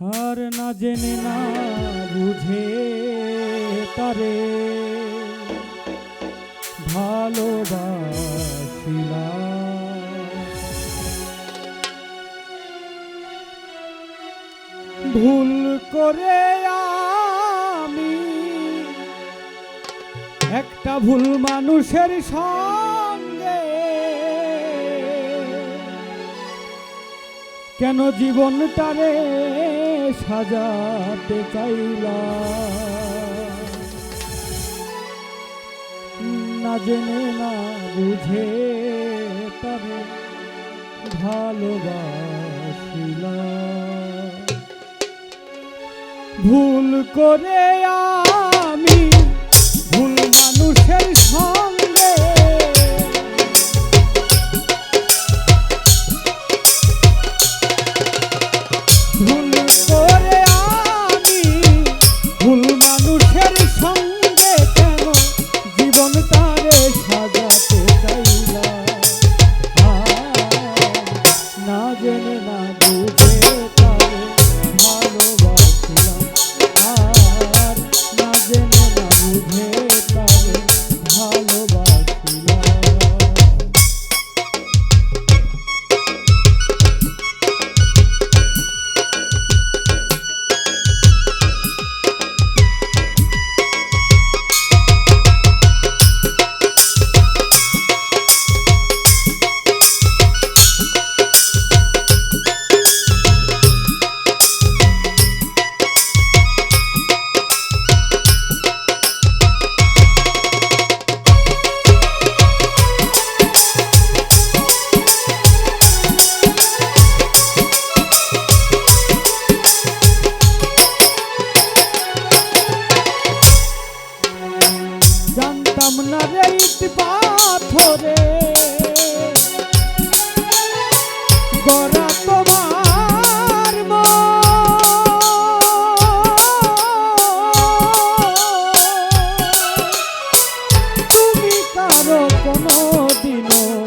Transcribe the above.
আর না জেনে না বুঝে তারে। ভালোবাসিলাম। ভুল করে আমি একটা ভুল মানুষের সব কেন জীবনটারে সাজাতে চাইলা? না জেনে না বুঝে তবে ভালোবাসিলা। ভুল করে আর জেনে না করা তোমার তুমি কারও কোনো দিনও